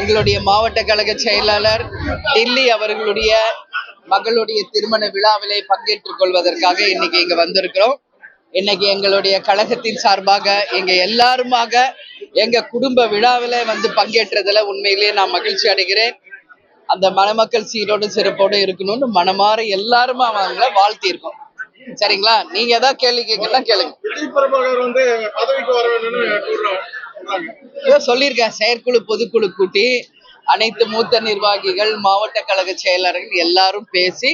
எங்களுடைய மாவட்ட கழக செயலாளர் டில்லி அவர்களுடைய மகளுடைய திருமண விழாவிலே பங்கேற்றுக் கொள்வதற்காக இன்னைக்கு இங்க வந்திருக்கிறோம். இன்னைக்கு எங்களுடைய கழகத்தின் சார்பாக எங்க எல்லாருமாக எங்க குடும்ப விழாவில வந்து பங்கேற்றதுல உண்மையிலேயே நான் மகிழ்ச்சி அடைகிறேன். அந்த மணமக்கள் சீரோடு சிறப்போடு இருக்கணும்னு மனமாற எல்லாருமே அவங்கள வாழ்த்தியிருக்கோம். சரிங்களா? நீங்க ஏதாவது கேள்வி கேட்கலாம் கேளுங்க. வந்து பதவிக்கு வர வேணும்னு சொல்லியிருக்கேன். செயற்குழு பொதுக்குழு கூட்டி அனைத்து மூத்த நிர்வாகிகள் மாவட்ட கழக செயலாளர்கள் எல்லாரும் பேசி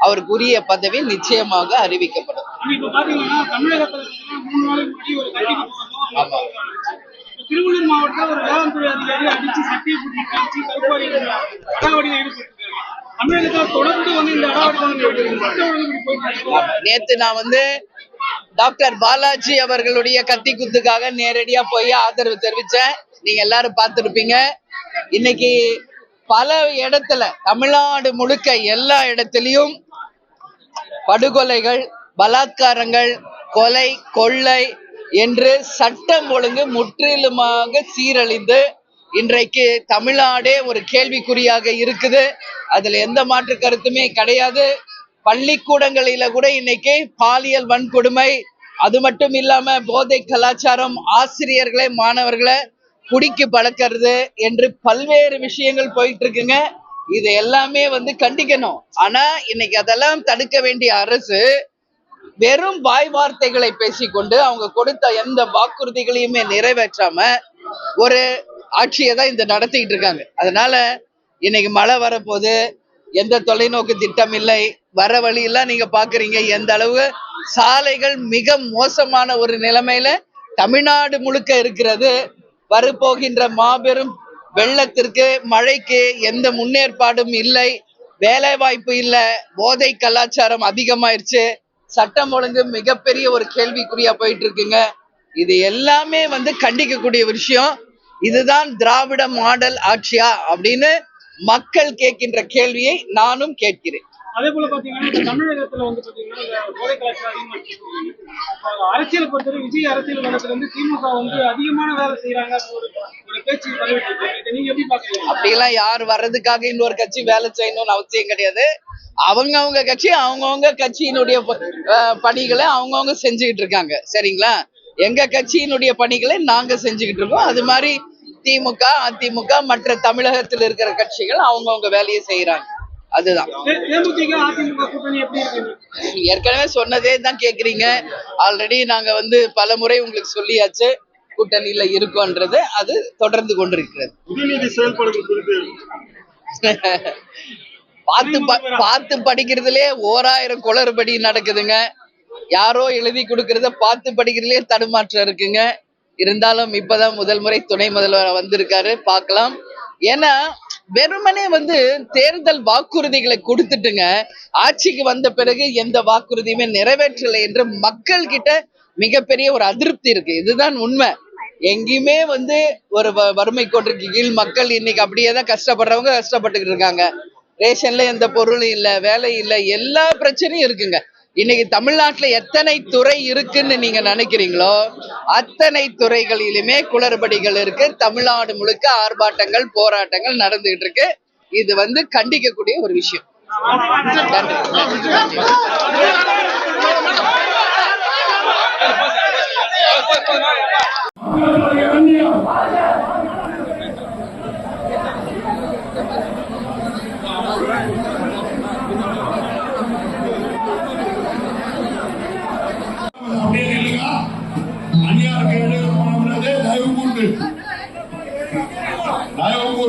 அவருக்கு உரிய பதவி நிச்சயமாக அறிவிக்கப்படும். திருவள்ளூர் மாவட்டத்துல ஒரு வேளாண்துறை அதிகாரி அடிச்சு சட்டையை பிடிச்சி கழிச்சு கருப்பாடி அடாவடியில் ஈடுபட்டிருக்காரு. தமிழகத்துல தொடர்ந்து வந்து இந்த அடாவடி நான் வந்து டாக்டர் பாலாஜி அவர்களுடைய கத்தி குத்துக்காக நேரடியா போய் ஆதரவு தெரிவிச்சேன். நீங்க எல்லாரும் பார்த்துருப்பீங்க. இன்னைக்கு பல இடத்துல தமிழ்நாடு முழுக்க எல்லா இடத்துலயும் படுகொலைகள் பலாத்காரங்கள் கொலை கொள்ளை என்று சட்டம் ஒழுங்கு முற்றிலுமாக சீரழிந்து இன்றைக்கு தமிழ்நாடே ஒரு கேள்விக்குறியாக இருக்குது. அதுல எந்த மாற்று கருத்துமே கிடையாது. பள்ளிக்கூடங்களில கூட இன்னைக்கு பாலியல் வன்கொடுமை அது மட்டும் இல்லாம போதை கலாச்சாரம் ஆசிரியர்களை மாணவர்களை குடிக்கு பழக்கிறது என்று பல்வேறு விஷயங்கள் போயிட்டு இருக்குங்க இது எல்லாமே வந்து கண்டிக்கணும். ஆனா இன்னைக்கு அதெல்லாம் தடுக்க வேண்டிய அரசு வெறும் வாய் வார்த்தைகளை பேசிக்கொண்டு அவங்க கொடுத்த எந்த வாக்குறுதிகளையுமே நிறைவேற்றாம ஒரு ஆட்சியை தான் இந்த நடத்திக்கிட்டு இருக்காங்க. அதனால இன்னைக்கு மழை வரப்போகுது எந்த தொலைநோக்கு திட்டம் இல்லை வர வழியெல்லாம் நீங்க பாக்குறீங்க. எந்த அளவு சாலைகள் மிக மோசமான ஒரு நிலைமையில தமிழ்நாடு முழுக்க இருக்கிறது. வரப்போகின்ற மாபெரும் வெள்ளத்திற்கு மழைக்கு எந்த முன்னேற்பாடும் இல்லை. வேலை வாய்ப்பு இல்லை. போதை கலாச்சாரம் அதிகமாயிருச்சு. சட்டம் ஒழுங்கு மிகப்பெரிய ஒரு கேள்விக்குறியா போயிட்டு இருக்குங்க இது எல்லாமே வந்து கண்டிக்கக்கூடிய விஷயம். இதுதான் திராவிட மாடல் ஆட்சியா அப்படின்னு மக்கள் கேட்கின்ற கேள்வியை நானும் கேட்கிறேன். அதே போல பாத்தீங்கன்னா தமிழகத்துல வந்து பாத்தீங்கன்னா போதை கலாச்சாரம் அதிகமா அரசியல் பொறுத்தவரை விஜய் அரசியல் களத்துல இருந்து திமுக வந்து அதிகமான வேலை செய்யறாங்க ஒரு பேச்சு நீங்க எப்படி பாக்குறீங்க அப்படியெல்லாம் யார் வர்றதுக்காக இன்னொரு கட்சி வேலை செய்யணும்னு அவசியம் கிடையாது. அவங்க அவங்க கட்சி அவங்கவுங்க கட்சியினுடைய பணிகளை அவங்கவுங்க செஞ்சுக்கிட்டு இருக்காங்க. சரிங்களா? எங்க கட்சியினுடைய பணிகளை நாங்க செஞ்சுக்கிட்டு இருக்கோம். அது மாதிரி திமுக அதிமுக மற்ற தமிழகத்தில் இருக்கிற கட்சிகள் அவங்கவுங்க வேலையை செய்யறாங்க அதுதான். ஏற்கனவே சொன்னதே தான் கேக்குறீங்க. ஆல்ரெடி நாங்க வந்து பல முறை உங்களுக்கு சொல்லியாச்சு. கூட்டணியில இருக்கோன்றது அது தொடர்ந்து கொண்டிருக்கிறது. பார்த்து பார்த்து படிக்கிறதுலயே ஓராயிரம் குளறுபடி நடக்குதுங்க. யாரோ எழுதி கொடுக்கறத பார்த்து படிக்கிறதுலயே தடுமாற்றம் இருக்குங்க. இருந்தாலும் இப்பதான் முதல் முறை துணை முதல்வர் வந்திருக்காரு. பார்க்கலாம். ஏன்னா வெறுமனே வந்து தேர்தல் வாக்குறுதிகளை கொடுத்துட்டுங்க. ஆட்சிக்கு வந்த பிறகு எந்த வாக்குறுதியுமே நிறைவேற்றலை என்று மக்கள் கிட்ட மிகப்பெரிய ஒரு அதிருப்தி இருக்கு. இதுதான் உண்மை. எங்கேயுமே வந்து ஒரு வ- வறுமை கோட்டிற்கு கீழ் மக்கள் இன்னைக்கு அப்படியே தான் கஷ்டப்படுறவங்க கஷ்டப்பட்டுக்கிட்டு இருக்காங்க. ரேஷன்ல எந்த பொருளும் இல்லை வேலை இல்லை எல்லா பிரச்சனையும் இருக்குங்க. இன்னைக்கு தமிழ்நாட்டுல எத்தனை துறை இருக்குன்னு நீங்க நினைக்கிறீங்களோ அத்தனை துறைகளிலுமே குளறுபடிகள் இருக்கு. தமிழ்நாடு முழுக்க ஆர்ப்பாட்டங்கள் போராட்டங்கள் நடந்துகிட்டு இருக்கு. இது வந்து கண்டிக்கக்கூடிய ஒரு விஷயம். நன்றி. நன்றி.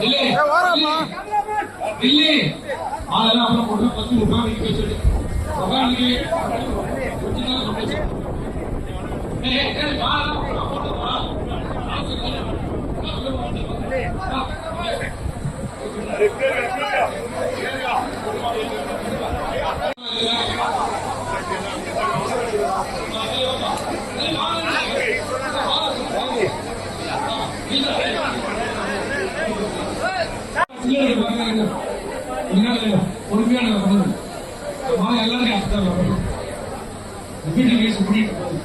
இல்லை. ஆளெல்லாம் அப்புறம் போட்டு ஃபர்ஸ்ட் ஒரு ஃபேமிலிக்கு பேசிட்டு. ஒரு ஃபேமிலிக்கு கொஞ்ச நேரம் பேசு. ஏய், ஏய், ஏய், வா, வா, வா. பொறுமையான நான் எல்லாரும் அப்படிதான் வீட்டுக்கு பேசி கூட்டிட்டு போகுது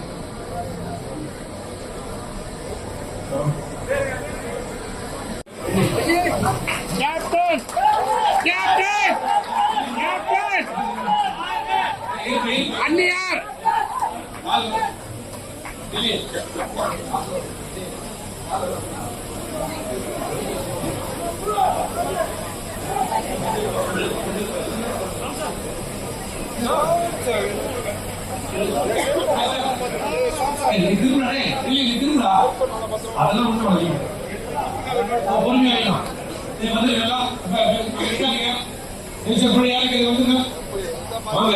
கேப்டன் கேப்டன் அதெல்லாம் ஒன்றும் வரல பொறுமையாயிடும் நீ வந்து எல்லாம் யாருக்கு இது வந்துங்க? வாங்க.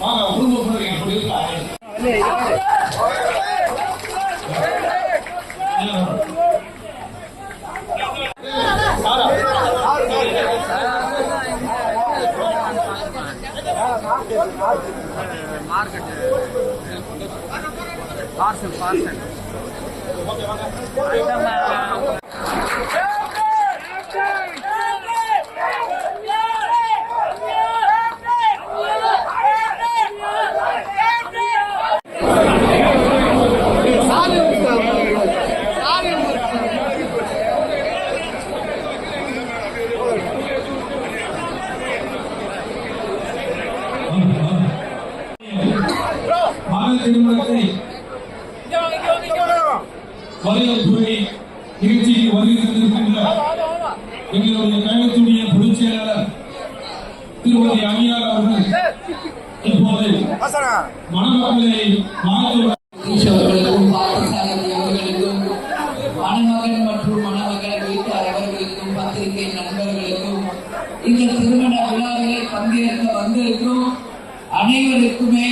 வாங்க குடும்ப போறீங்க இருக்கா? to content. வரவேற்புரை நிகழ்ச்சிக்கு வருகை தந்திருக்கின்ற எங்களுடைய கழகத்துடைய பொதுச் செயலாளர் திருமதி அணியார் அவர்கள் இப்போது மணமக்களை அவர்களுக்கும் அவர்களுக்கும் மணமகன் மற்றும் மணமகன் வீட்டார் அவர்களுக்கும் பத்திரிகை நண்பர்களுக்கும் இந்த திருமண விழாவிலே பங்கேற்க வந்திருக்கும் அனைவருக்குமே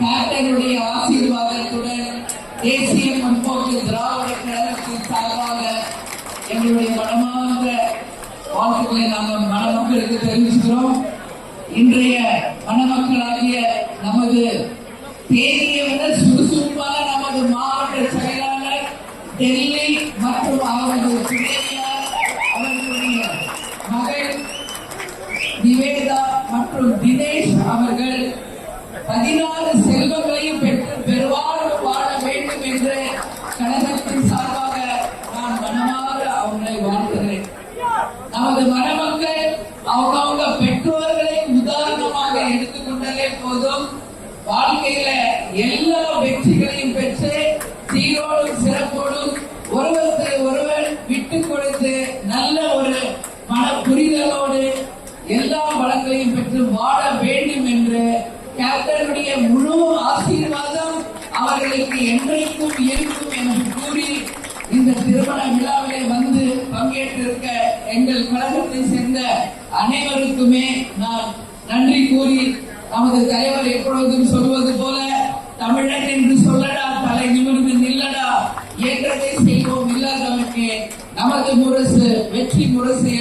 கேப்டனுடைய ஆசீர்வாதத்துடன் தேசிய முற்போக்கு திராவிட கழகத்தின் சார்பாக எங்களுடைய மனமார்ந்த வாழ்த்துக்களை நாங்கள் மணமக்களுக்கு தெரிவிச்சுக்கிறோம். இன்றைய மணமக்களாகிய நமது தேதியை விட சுறுசுறுப்பான நமது மாவட்ட செயலாளர் டெல்லி சீரோடும் ஒருவருக்கு ஒருவர் விட்டு கொடுத்து நல்ல ஒரு மன புரிதலோடு எல்லா வளங்களையும் பெற்று வாழ வேண்டும் என்று கேப்டனுடைய முழு ஆசீர்வாதம் அவர்களுக்கு என்றைக்கும் இருக்கும் என்று கூறி இந்த திருமண விழாவிலே வந்து பங்கேற்றிருக்க எங்கள் கழகத்தை சேர்ந்த அனைவருக்குமே நான் நன்றி கூறி நமது தலைவர் எப்பொழுதும் சொல்ல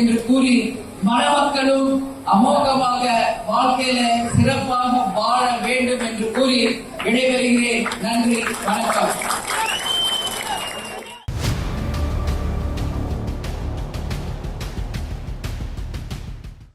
என்று கூறி மணமக்களும் அமோகமாக வாழ்க்கையில சிறப்பாக வாழ வேண்டும் என்று கூறி விடைபெறுகிறேன். நன்றி வணக்கம்.